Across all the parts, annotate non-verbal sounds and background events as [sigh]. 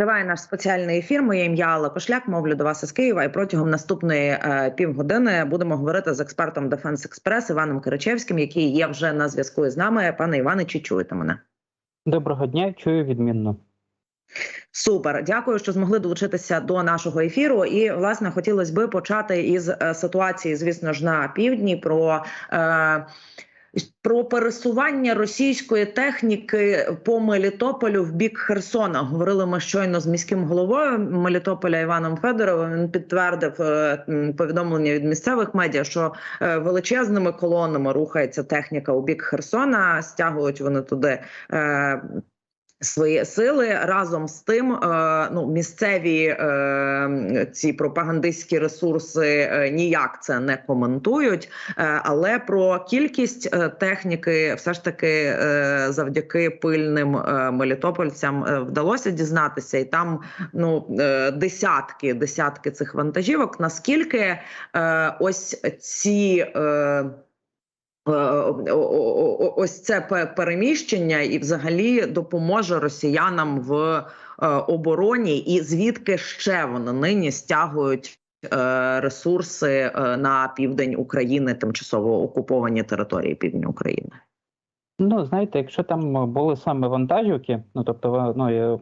Триває наш спеціальний ефір. Моє ім'я Алла Кошляк. Мовлю до вас із Києва. І протягом наступної е, півгодини будемо говорити з експертом Дефенс Експрес Іваном Киричевським, який є вже на зв'язку з нами. Пане Іване, чи чуєте мене? Доброго дня, чую відмінно. Супер, дякую, що змогли долучитися до нашого ефіру. І власне хотілося би почати із е, ситуації, звісно ж, на півдні про. Е, про пересування російської техніки по Мелітополю в бік Херсона говорили ми щойно з міським головою Мелітополя Іваном Федоровим. Він підтвердив е, повідомлення від місцевих медіа, що е, величезними колонами рухається техніка у бік Херсона. Стягують вони туди. Свої сили разом з тим, е, ну місцеві е, ці пропагандистські ресурси е, ніяк це не коментують. Але про кількість техніки, все ж таки, завдяки пильним мелітопольцям вдалося дізнатися, і там ну десятки десятки цих вантажівок. Наскільки ось ці. Е, Е, ось це переміщення і взагалі допоможе росіянам в е, обороні, і звідки ще вони нині стягують ресурси на південь України, тимчасово окуповані території півдня України. Ну, знаєте, якщо там були саме вантажівки, ну тобто ну,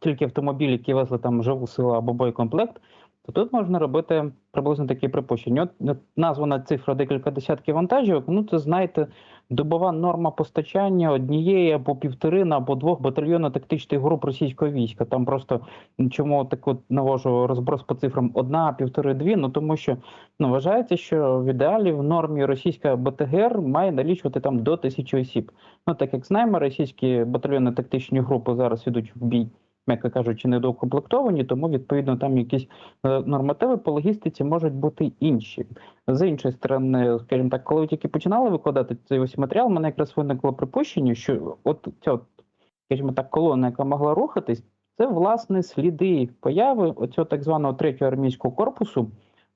тільки автомобілі, які везли там живу силу або боєкомплект, то тут можна робити приблизно такі припущення. От, названа цифра декілька десятків вантажівок. Ну, це знаєте, добова норма постачання однієї або півтори або двох батальйонно-тактичних груп російського війська. Там просто чому так от навожу розброс по цифрам одна, півтори, дві. Ну тому що ну вважається, що в ідеалі в нормі російська БТГР має налічувати там до тисячі осіб. Ну так як знаємо, російські батальйонно-тактичні групи зараз ідуть в бій. М'яко кажучи, недоукомплектовані, тому відповідно там якісь е, нормативи по логістиці можуть бути інші. З іншої сторони, скажімо так, коли ви тільки починали викладати цей ось матеріал, мене якраз виникло припущення, що от ця, скажімо так, колона, яка могла рухатись, це власне сліди появи оцього так званого третього армійського корпусу,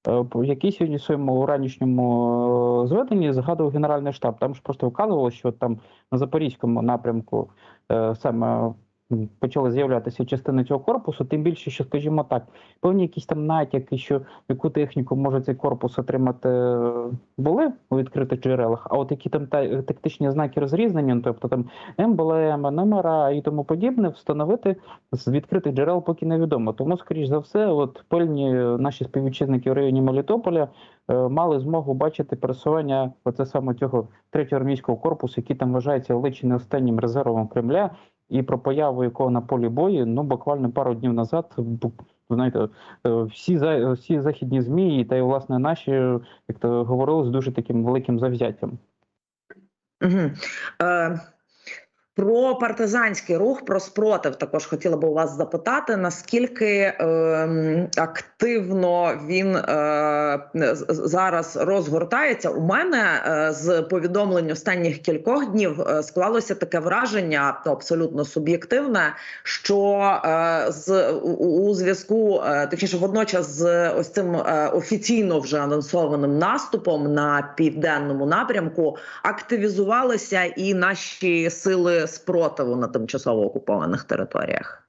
е, який сьогодні в своєму ранішньому е, зведенні згадував Генеральний штаб. Там ж просто вказувало, що там на запорізькому напрямку саме почали з'являтися частини цього корпусу, тим більше, що, скажімо так, певні якісь там натяки, що яку техніку може цей корпус отримати, е, були у відкритих джерелах, а от які там та- тактичні знаки розрізнення, ну, тобто там емблеми, номера і тому подібне, встановити з відкритих джерел поки невідомо. Тому, скоріш за все, от пильні наші співвітчизники в районі Мелітополя е, мали змогу бачити пересування оце саме цього третього армійського корпусу, який там вважається не останнім резервом Кремля, і про появу якого на полі бою, ну буквально пару днів назад, знаєте, е, всі за всі західні змі, та й власне наші, як то говорили, з дуже таким великим завзяттям. Угу. Е, про партизанський рух, про спротив також хотіла би у вас запитати, наскільки е, активно він е, зараз розгортається. У мене е, з повідомлень останніх кількох днів е, склалося таке враження, то абсолютно суб'єктивне, що е, з у, у зв'язку, е, точніше, водночас з ось цим е, офіційно вже анонсованим наступом на південному напрямку активізувалися і наші сили спротиву на тимчасово окупованих територіях.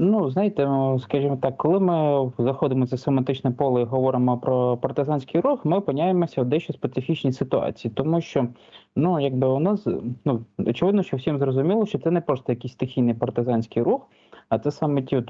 Ну, знаєте, ну, скажімо так, коли ми заходимо це семантичне поле і говоримо про партизанський рух, ми опиняємося в дещо специфічній ситуації, тому що ну, якби воно з- ну, очевидно, що всім зрозуміло, що це не просто якийсь стихійний партизанський рух, а це саме ті е,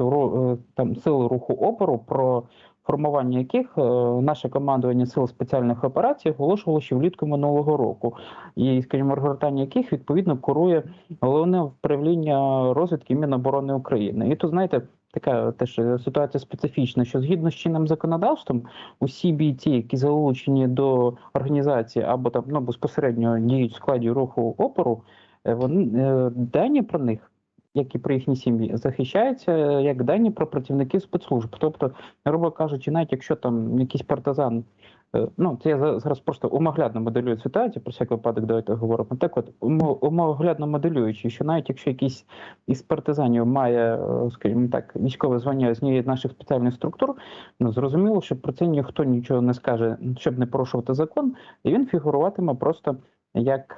там сили руху опору, про формування яких е, наше командування сил спеціальних операцій оголошувало ще влітку минулого року, і, скажімо, розгортання яких відповідно курує головне управління розвідки Міноборони України. І тут, знаєте, така теж е, ситуація специфічна, що згідно з чинним законодавством, усі бійці, які залучені до організації або там ну, безпосередньо діють в складі руху опору, е, вони дані про них. Як і про їхні сім'ї захищаються е, як дані про працівників спецслужб. Тобто, грубо кажучи, навіть якщо там якийсь партизан Е, Ну, це я зараз просто умоглядно моделюю ситуацію, про всяк випадок давайте говоримо. Так от, умоглядно моделюючи, що навіть якщо якийсь із партизанів має, е, скажімо так, військове звання з однієї з наших спеціальних структур, ну зрозуміло, що про це ніхто нічого не скаже, щоб не порушувати закон, і він фігуруватиме просто як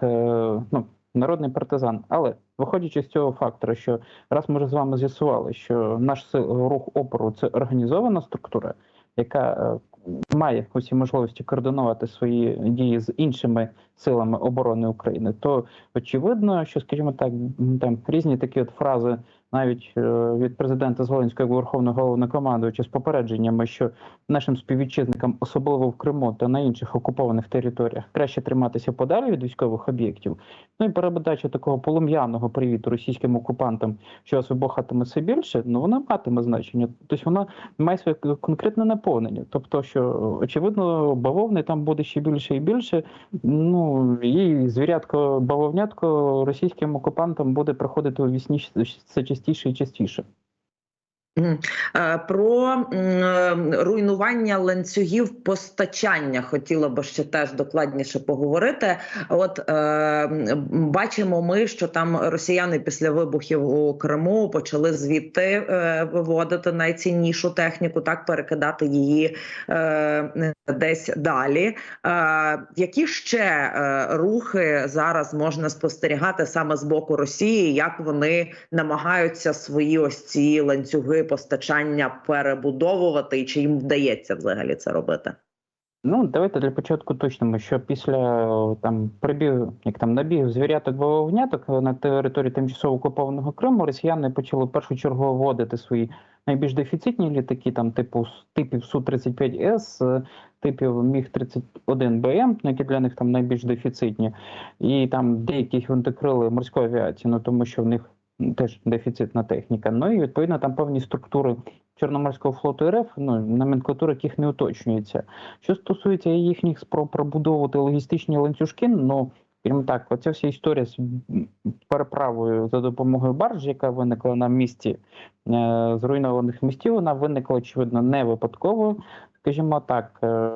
ну, народний партизан. Але виходячи з цього фактора, що раз ми вже з вами з'ясували, що наш рух опору це організована структура, яка е, має усі можливості координувати свої дії з іншими силами оборони України, то очевидно, що, скажімо так, там різні такі от фрази, навіть е, від президента Зеленського як Верховного головнокомандувача з попередженнями, що нашим співвітчизникам, особливо в Криму та на інших окупованих територіях, краще триматися подалі від військових об'єктів. Ну і передача такого полум'яного привіту російським окупантам, що вас вибухатиме все більше, ну вона матиме значення. Тобто вона має своє конкретне наповнення. Тобто, що очевидно, бавовни там буде ще більше і більше. Ну і звірятко бавовнятко російським окупантам буде приходити у вісні все частіше і частіше. Е, Про е, руйнування ланцюгів постачання хотіла би ще теж докладніше поговорити. От е, бачимо ми, що там росіяни після вибухів у Криму почали звідти е, виводити найціннішу техніку, так перекидати її е, десь далі. Е, які ще е, рухи зараз можна спостерігати саме з боку Росії? Як вони намагаються свої ось ці ланцюги постачання перебудовувати, і чи їм вдається взагалі це робити? Ну, давайте для початку точнимо, що після там прибігу, як там набігу звіряток бавовняток на території тимчасово окупованого Криму, росіяни почали в першу чергу вводити свої найбільш дефіцитні літаки, там типу типів Су-35С, е, типів Міг-31БМ, які для них там найбільш дефіцитні, і там деяких винтокрили морської авіації, ну тому що в них теж дефіцитна техніка. Ну і відповідно там певні структури Чорноморського флоту РФ, ну номенклатура яких не уточнюється. Що стосується їхніх спроб пробудовувати логістичні ланцюжки, ну скажімо так, оця вся історія з переправою за допомогою баржі, яка виникла на місці е, зруйнованих містів, вона виникла очевидно не випадково. Скажімо так, е,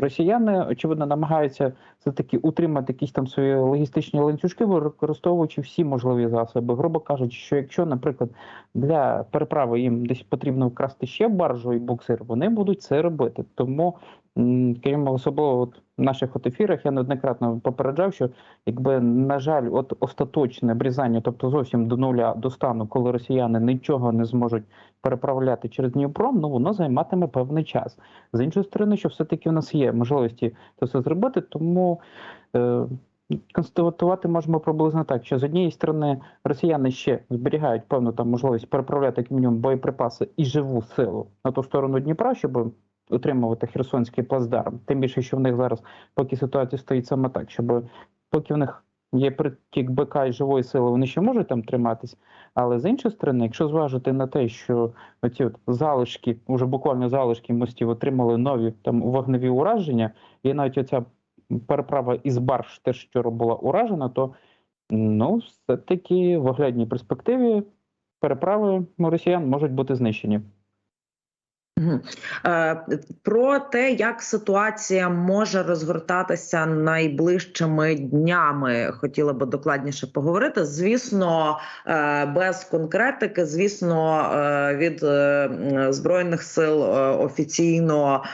росіяни очевидно намагаються все таки утримати якісь там свої логістичні ланцюжки, використовуючи всі можливі засоби. Грубо кажучи, що якщо, наприклад, для переправи їм десь потрібно вкрасти ще баржу і буксир, вони будуть це робити. Тому, м, скажімо, особливо от в наших от ефірах я неоднократно попереджав, що якби на жаль, от остаточне обрізання, тобто зовсім до нуля до стану, коли росіяни нічого не зможуть переправляти через Дніпро, ну воно займатиме певний час. З іншої сторони, що все-таки в нас є можливості це все зробити, тому. Е, Констатувати можемо приблизно так, що з однієї сторони росіяни ще зберігають певну там можливість переправляти як мінімум боєприпаси і живу силу на ту сторону Дніпра, щоб утримувати Херсонський плацдарм. Тим більше, що в них зараз, поки ситуація стоїть саме так, щоб поки в них є притік БК і живої сили, вони ще можуть там триматись. Але з іншої сторони, якщо зважити на те, що оці от залишки, уже буквально залишки мостів отримали нові там вогневі ураження, і навіть оця переправа із барж теж вчора була уражена, то ну, все-таки в оглядній перспективі переправи росіян можуть бути знищені. Е, Про те, як ситуація може розгортатися найближчими днями, хотіла би докладніше поговорити. Звісно, е, без конкретики, звісно, е, від збройних сил офіційно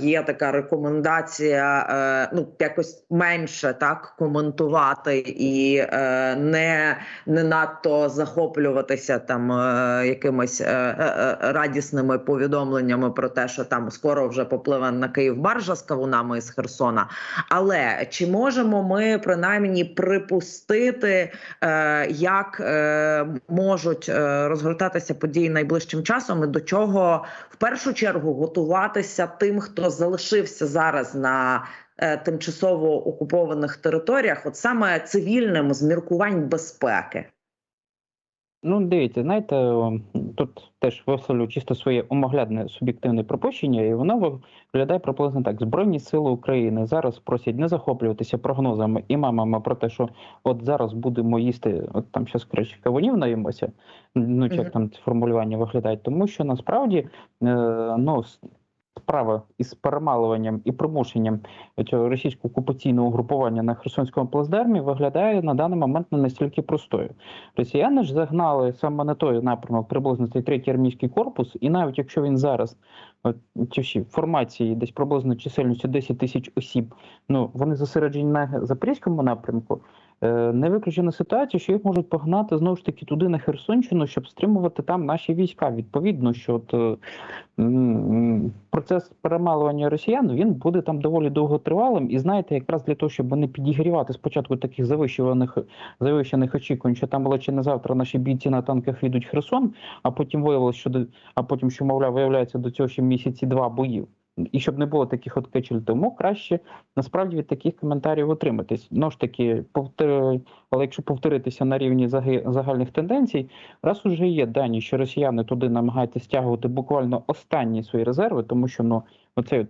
є така рекомендація, ну якось менше так коментувати і не, не надто захоплюватися там якимись радісними повідомленнями про те, що там скоро вже попливе на Київ баржа з кавунами із Херсона. Але чи можемо ми принаймні припустити, е, як е, можуть е, розгортатися події найближчим часом, і до чого в першу чергу готуватися тим, хто залишився зараз на тимчасово окупованих територіях, от саме цивільним з міркувань безпеки? Ну, дивіться, знаєте, тут теж висловлю чисто своє умоглядне суб'єктивне припущення, і воно виглядає приблизно так: Збройні сили України зараз просять не захоплюватися прогнозами і мамами про те, що от зараз будемо їсти, от там зараз коротше кавунів наїмося. Ну як там формулювання виглядають, тому що насправді е, ну справа із перемалуванням і примушенням цього російського окупаційного угрупування на Херсонському плацдармі виглядає на даний момент не настільки простою. Росіяни ж загнали саме на той напрямок приблизно цей третій армійський корпус, і навіть якщо він зараз ці всі формації десь приблизно чисельністю 10 тисяч осіб, ну вони зосереджені на запорізькому напрямку. Е, Не виключена ситуація, що їх можуть погнати знову ж таки туди на Херсонщину, щоб стримувати там наші війська. Відповідно, що от, е, процес перемалування росіян він буде там доволі довготривалим. І знаєте, якраз для того, щоб не підігрівати спочатку таких завищуваних завищених очікувань, що там чи не завтра наші бійці на танках відуть Херсон, а потім виявилось, що а потім, що мовляв, виявляється до цього ще місяці два боїв. І щоб не було таких от качель, тому краще насправді від таких коментарів утриматись. Ну ж таки, повтор... але якщо повторитися на рівні загальних тенденцій, раз уже є дані, що росіяни туди намагаються стягувати буквально останні свої резерви, тому що ну оцей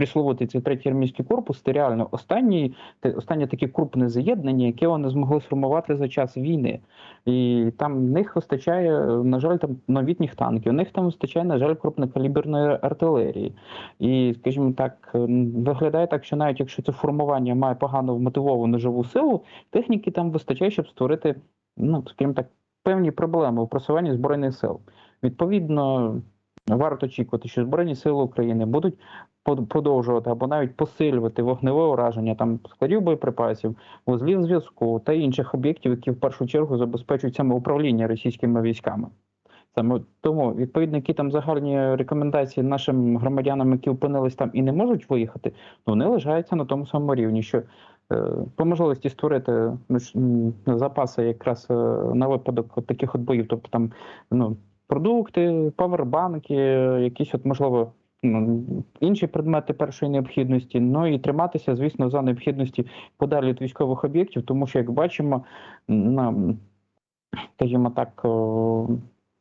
от присловутий цей третій армійський корпус це реально останній, останнє таке крупне заєднання, яке вони змогли сформувати за час війни. І там в них вистачає, на жаль, там новітніх танків, у них там вистачає, на жаль, крупнокаліберної артилерії. І, скажімо так, виглядає так, що навіть якщо це формування має погано вмотивовану живу силу, техніки там вистачає, щоб створити, ну, скажімо так, певні проблеми у просуванні збройних сил. Відповідно, варто очікувати, що Збройні сили України будуть продовжувати або навіть посилювати вогневе ураження там складів боєприпасів, вузлів зв'язку та інших об'єктів, які в першу чергу забезпечують саме управління російськими військами. Саме тому, відповідно, які там загальні рекомендації нашим громадянам, які опинились там і не можуть виїхати, ну вони лишаються на тому самому рівні, що е, по можливості створити ну, запаси якраз е, на випадок от таких от боїв, тобто там ну, продукти, павербанки, якісь от можливо. Ну, інші предмети першої необхідності, ну і триматися, звісно, за необхідності подалі від військових об'єктів, тому що, як бачимо, на, скажімо так,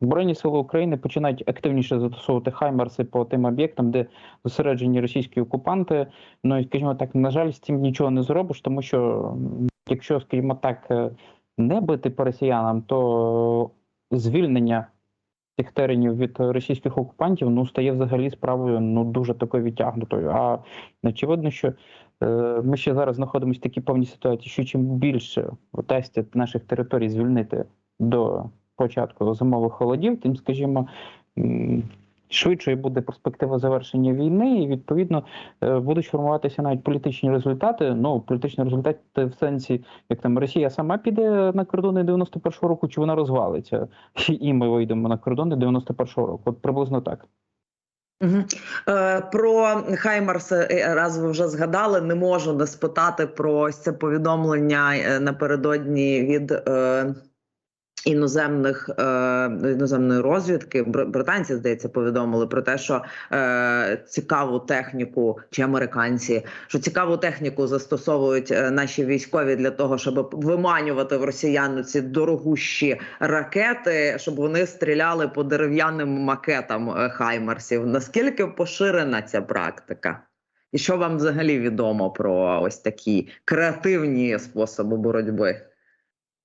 Збройні сили України починають активніше застосовувати хаймерси по тим об'єктам, де зосереджені російські окупанти. Ну і скажімо так, на жаль, з цим нічого не зробиш, тому що якщо, скажімо так, е, не бити по росіянам, то звільнення цих теренів від російських окупантів ну стає взагалі справою ну дуже такою відтягнутою. А очевидно, що е, ми ще зараз знаходимося в такій повній ситуації, що чим більше вдасться наших територій звільнити до початку зимових холодів, тим, скажімо, швидшою буде перспектива завершення війни, і відповідно е, будуть формуватися навіть політичні результати. Ну, політичні результати в сенсі, як там Росія сама піде на кордони 91-го року, чи вона розвалиться, [laughs] і ми вийдемо на кордони 91-го року. От приблизно так. Е, про Хаймарс, е, раз ви вже згадали, не можу не спитати про це повідомлення напередодні від іноземних е, іноземної розвідки. Британці, здається, повідомили про те, що е, цікаву техніку чи американці, що цікаву техніку застосовують е, наші військові для того, щоб виманювати в росіян ці дорогущі ракети, щоб вони стріляли по дерев'яним макетам е, Хаймарсів. Наскільки поширена ця практика? І що вам взагалі відомо про ось такі креативні способи боротьби?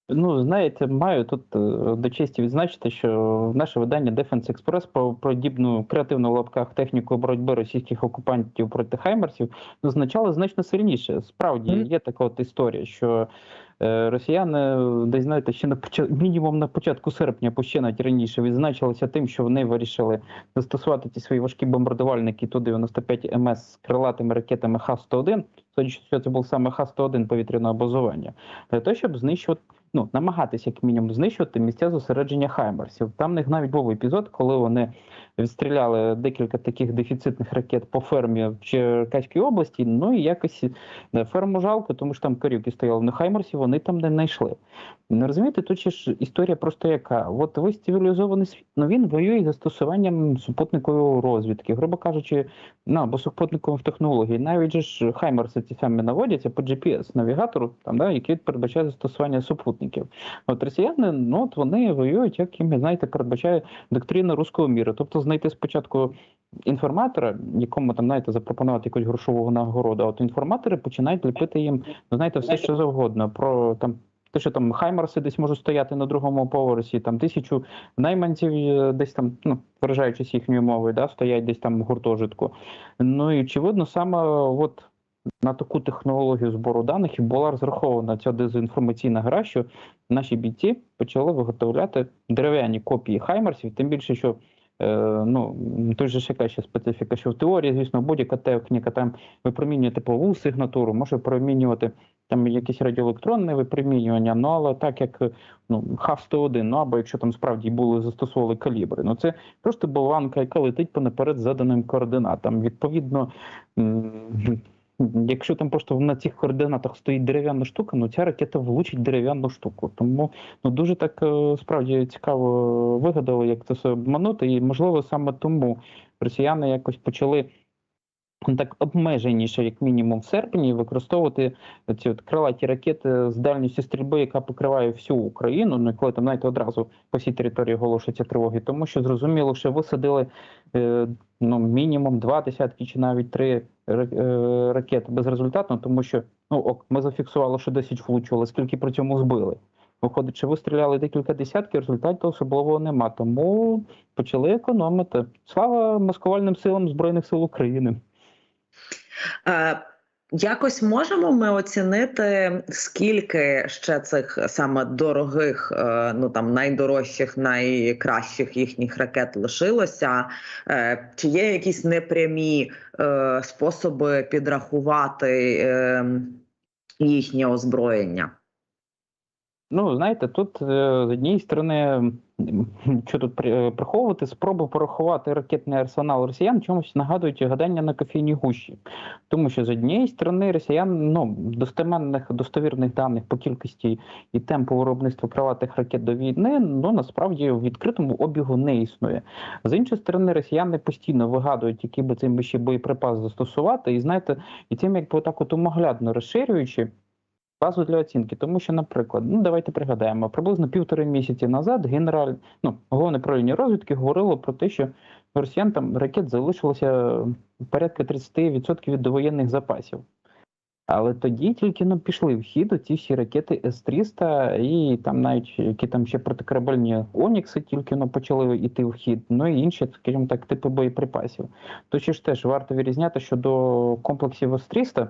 Ну, знаєте, маю тут е, до честі відзначити, що наше видання Defense Express про подібну креативну в лапках техніку боротьби російських окупантів проти хаймерсів зазначало значно сильніше. Справді Мгм. є така от історія, що е, росіяни десь знаєте, ще на почат... мінімум на початку серпня, або ще навіть раніше відзначилися тим, що вони вирішили застосувати ті свої важкі бомбардувальники Ту-95 МС з крилатими ракетами Х-101, судячи, що це був саме Х-101 повітряного базування, для того, щоб знищувати ну, намагатися як мінімум знищувати місця зосередження хаймерсів. Там в них навіть був епізод, коли вони відстріляли декілька таких дефіцитних ракет по фермі в Черкаській області. Ну і якось е, ферму жалко, тому що там корівки стояли на хаймерсі, вони там не знайшли. Не розумієте, тут ж історія просто яка. От весь цивілізований світ, ну він воює застосуванням супутникової розвідки, грубо кажучи, ну або супутникових технологій. Навіть же ж хаймерси ці самі наводяться по GPS-навігатору, там да, який передбачає застосування супутників. От росіяни, ну от вони воюють, як їм знаєте, передбачає доктрина руського міру. Тобто знайти спочатку інформатора, якому там знаєте, запропонувати якусь грошову нагороду. А от інформатори починають ліпити їм, ну знаєте, все що завгодно про там. Те, що там хаймерси десь можуть стояти на другому поверсі, там тисячу найманців е, десь там, ну виражаючись їхньою мовою, да, стоять десь там в гуртожитку. Ну і очевидно, саме от на таку технологію збору даних і була розрахована ця дезінформаційна гра, що наші бійці почали виготовляти дерев'яні копії хаймерсів, тим більше, що ну, тут же ж яка ще специфіка, що в теорії, звісно, будь-яка техніка там випромінює теплову сигнатуру, може випромінювати там якесь радіоелектронне випромінювання, ну але так як ну, Х-101, ну або якщо там справді були застосовували калібри, ну це просто болванка, яка летить по наперед заданим координатам. Відповідно, якщо там просто на цих координатах стоїть дерев'яна штука, ну ця ракета влучить дерев'яну штуку. Тому ну дуже так е, справді цікаво вигадали, як це все обманути, і можливо саме тому росіяни якось почали. Так обмеженіше, як мінімум, в серпні, використовувати ці от крилаті ракети з дальністю стрільби, яка покриває всю Україну. Ну і коли там знаєте, одразу по всій території оголошуються тривоги, тому що зрозуміло, що висадили е, ну мінімум два десятки чи навіть три е, ракети безрезультатно, тому що ну ок, ми зафіксували, що 10 влучили, скільки при цьому збили. Виходить, що вистріляли декілька десятків, результату особливого нема. Тому почали економити. Слава маскувальним силам Збройних сил України. Е, Якось можемо ми оцінити, скільки ще цих саме дорогих, е, ну там найдорожчих, найкращих їхніх ракет лишилося? Е, Чи є якісь непрямі способи підрахувати їхнє озброєння? Ну, знаєте, тут з однієї сторони, що тут е, приховувати, спроби порахувати ракетний арсенал росіян чомусь нагадують гадання на кофейній гущі. Тому що з однієї сторони росіян ну, достеменних достовірних даних по кількості і темпу виробництва крилатих ракет до війни, ну насправді в відкритому обігу не існує. З іншої сторони, росіяни постійно вигадують, який би цим ще боєприпас застосувати, і знаєте, і цим якби так от умоглядно розширюючи. Базу для оцінки, тому що, наприклад, ну давайте пригадаємо, приблизно півтори місяці назад генераль, ну головне управління розвідки говорило про те, що росіян там ракет залишилося порядка 30% від довоєнних запасів. Але тоді тільки ну, пішли в хід ці всі ракети С-300 і там навіть які там ще протикорабельні Онікси тільки ну, почали йти в хід, ну і інші, скажімо так, типи боєприпасів. То ще ж теж варто відрізняти, що до комплексів С-300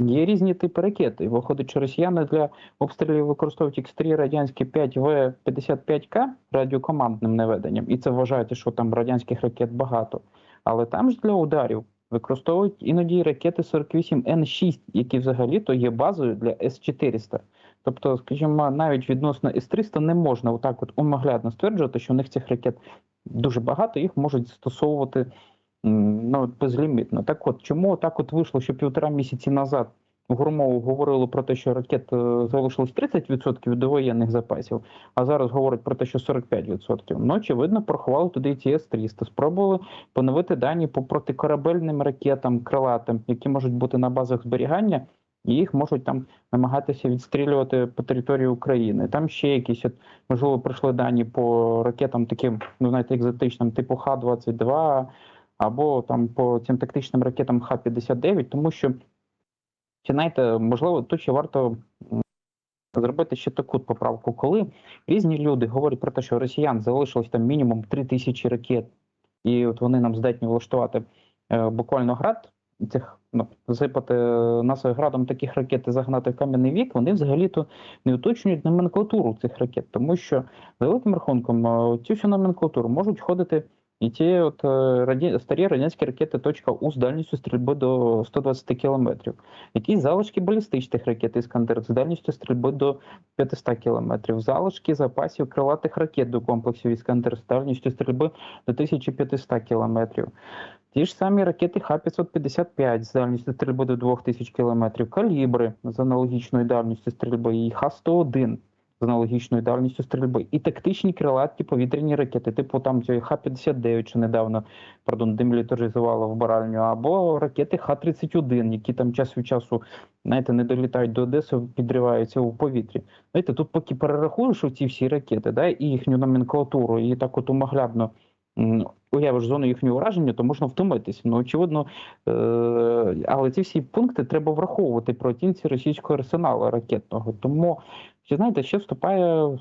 Є різні типи ракет. І виходить, що росіяни для обстрілів використовують X3 радянські 5В55К радіокомандним наведенням. І це вважається, що там радянських ракет багато. Але там ж для ударів використовують іноді ракети 48Н6, які взагалі-то є базою для С-400. Тобто, скажімо, навіть відносно С-300 не можна отак от умоглядно стверджувати, що у них цих ракет дуже багато, їх можуть застосовувати ну, безлімітно. Так от, чому так от вийшло, що півтора місяці назад в Гурмову говорили про те, що ракет е, залишилось 30% від довоєнних запасів, а зараз говорять про те, що 45%. Ну, очевидно, порахували туди ці С-300. Спробували поновити дані по протикорабельним ракетам, крилатим, які можуть бути на базах зберігання, і їх можуть там намагатися відстрілювати по території України. Там ще якісь, от, можливо, прийшли дані по ракетам таким, ну, знаєте, екзотичним, типу Х-22, або там по цим тактичним ракетам Х-59, тому що, чи знаєте, можливо, тут ще варто зробити ще таку поправку, коли різні люди говорять про те, що росіян залишилось там мінімум 3 тисячі ракет, і от вони нам здатні влаштувати е, буквально град цих ну, засипати нас градом таких ракет і загнати в кам'яний вік, вони взагалі-то не уточнюють номенклатуру цих ракет, тому що великим рахунком е, цю всю номенклатуру можуть входити і ті от е, раді... старі радянські ракети .У з дальністю стрільби до 120 кілометрів, якісь залишки балістичних ракет Іскандер з дальністю стрільби до 500 кілометрів, залишки запасів крилатих ракет до комплексів Іскандер з дальністю стрільби до 1500 кілометрів. Ті ж самі ракети Х-555 з дальністю стрільби до 2000 кілометрів, калібри з аналогічною дальністю стрільби, і Х-101 аналогічною дальністю стрільби, і тактичні крилаті повітряні ракети, типу там цієї Х-59, що недавно пардон, демілітаризували в Баральню, або ракети Х-31, які там час від часу знаєте, не долітають до Одеси, підриваються у повітрі. Знаєте, тут поки перерахуєш ці всі ракети, да, і їхню номенклатуру, і так от умоглядно м, уявиш зону їхнього ураження, то можна втомитися. Ну, очевидно, е, але ці всі пункти треба враховувати при оцінці російського арсеналу ракетного. Тому, чи знаєте, ще вступає,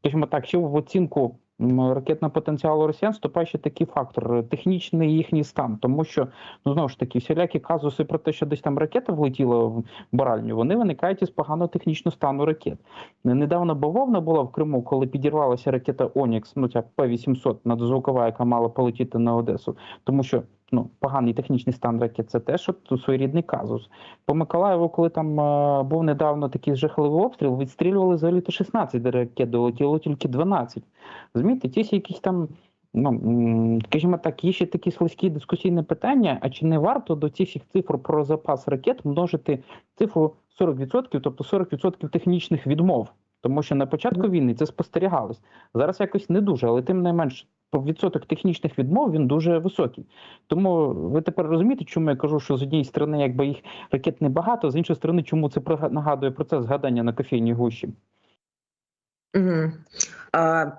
скажімо так, ще в оцінку ракетного потенціалу росіян вступає ще такий фактор технічний їхній стан, тому що ну знову ж таки всілякі казуси про те, що десь там ракета влетіла в баральню, вони виникають із поганого технічного стану ракет. Недавно бавовна була в Криму, коли підірвалася ракета Онікс, ну ця П-800 надзвукова, яка мала полетіти на Одесу, тому що ну поганий технічний стан ракет це теж от своєрідний казус. По Миколаєву, коли там е, був недавно такий жахливий обстріл, відстрілювали взагалі то 16 ракет, долетіло тільки 12. Розумієте, ті якісь там. Ну, скажімо так, є ще такі слизькі дискусійні питання, а чи не варто до цих всіх цифр про запас ракет множити цифру 40%, тобто 40% технічних відмов? Тому що на початку війни це спостерігалось. Зараз якось не дуже, але тим не менш, відсоток технічних відмов він дуже високий. Тому ви тепер розумієте, чому я кажу, що з однієї сторони, якби їх ракет небагато, з іншої сторони, чому це нагадує процес згадання на кофейній гущі. Угу.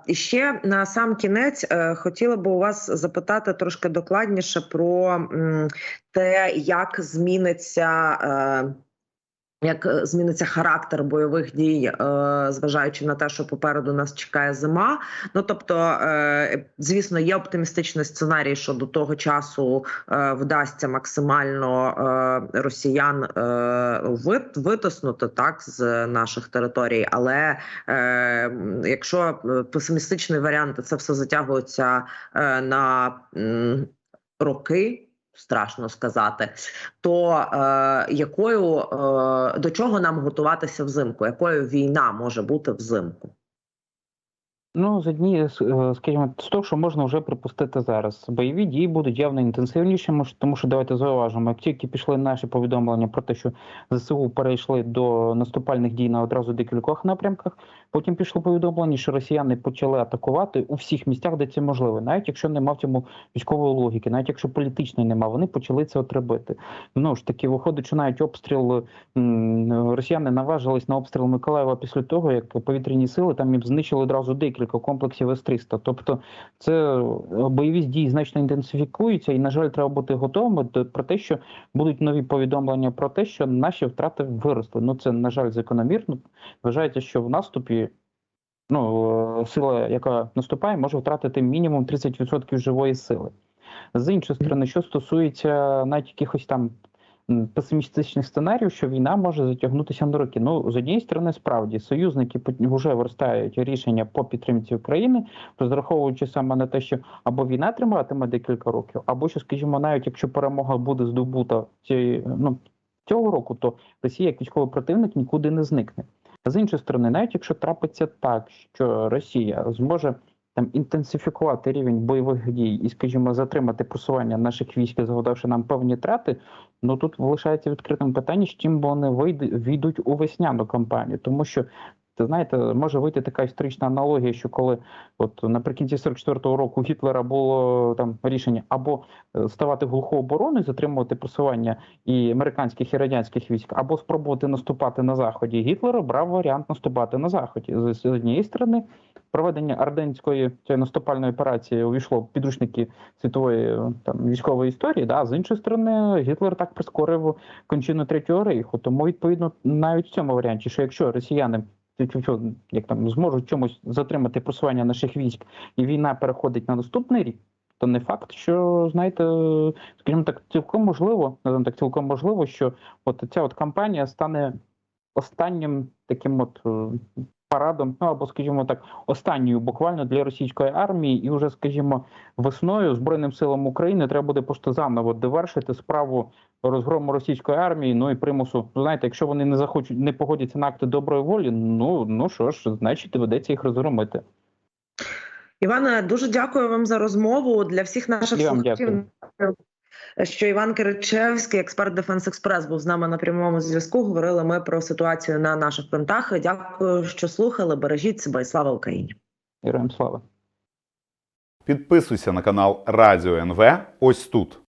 І ще на сам кінець е, хотіла би у вас запитати трошки докладніше про те, як зміниться. Як е, зміниться характер бойових дій, е, зважаючи на те, що попереду нас чекає зима. Ну тобто, е, звісно, є оптимістичний сценарій, що до того часу вдасться максимально росіян витиснути так з наших територій. Але якщо песимістичний варіант, це все затягується на роки. Страшно сказати, то е, якою е, до чого нам готуватися взимку? Якою війна може бути взимку? Ну, з однієї, з, е, скажімо, з того, що можна вже припустити зараз. Бойові дії будуть явно інтенсивнішими, тому що давайте зауважимо, як тільки пішли наші повідомлення про те, що ЗСУ перейшли до наступальних дій на одразу декількох напрямках, потім пішло повідомлення, що росіяни почали атакувати у всіх місцях, де це можливо, навіть якщо нема в цьому військової логіки, навіть якщо політичної нема, вони почали це от робити. Знову ж таки, виходить, що навіть обстріл росіяни наважились на обстріл Миколаєва після того, як повітряні сили там їм знищили одразу декілька комплексів С-300. Тобто це е, бойові дії значно інтенсифікуються, і, на жаль, треба бути готовими до про те, що будуть нові повідомлення про те, що наші втрати виросли. Ну це на жаль закономірно. Вважається, що в наступі. Ну, е, сила, яка наступає, може втратити мінімум 30% живої сили. З іншої сторони, що стосується навіть якихось там песимістичних сценаріїв, що війна може затягнутися на роки. Ну, з однієї сторони, справді, союзники вже виростають рішення по підтримці України, розраховуючи саме на те, що або війна триватиме декілька років, або що, скажімо, навіть якщо перемога буде здобута цієї, ну, цього року, то Росія як військовий противник нікуди не зникне. З іншої сторони, навіть якщо трапиться так, що Росія зможе там інтенсифікувати рівень бойових дій і, скажімо, затримати просування наших військ, завдавши нам певні трати, ну тут лишається відкритим питання, з чим вони війдуть у весняну кампанію, тому що. Ти знаєте, може вийти така історична аналогія, що коли от наприкінці 44-го року Гітлера було там рішення або е, ставати в глуху оборону затримувати просування і американських і радянських військ, або спробувати наступати на заході. Гітлер обрав варіант наступати на заході. З однієї сторони, проведення арденської цієї наступальної операції увійшло в підручники світової е, там військової історії. Да, з іншої сторони, Гітлер так прискорив кончину третього рейху. Тому відповідно навіть в цьому варіанті, що якщо росіяни як там зможуть чомусь затримати просування наших військ, і війна переходить на наступний рік. То не факт, що знаєте, скажімо так, цілком можливо, називаємо так цілком можливо, що от ця от кампанія стане останнім таким от е, парадом, ну або, скажімо так, останньою буквально для російської армії, і вже, скажімо, весною Збройним силам України треба буде просто заново довершити справу розгрому російської армії, ну і примусу. Ну, знаєте, якщо вони не захочуть, не погодяться на акти доброї волі, ну ну що ж, значить, доведеться їх розгромити. Іване, дуже дякую вам за розмову для всіх наших слухачів. Що Іван Киричевський, експерт Дефенс Експрес, був з нами на прямому зв'язку. Говорили ми про ситуацію на наших фронтах. Дякую, що слухали. Бережіть себе і слава Україні. Героям слава. Підписуйся на канал Радіо НВ ось тут.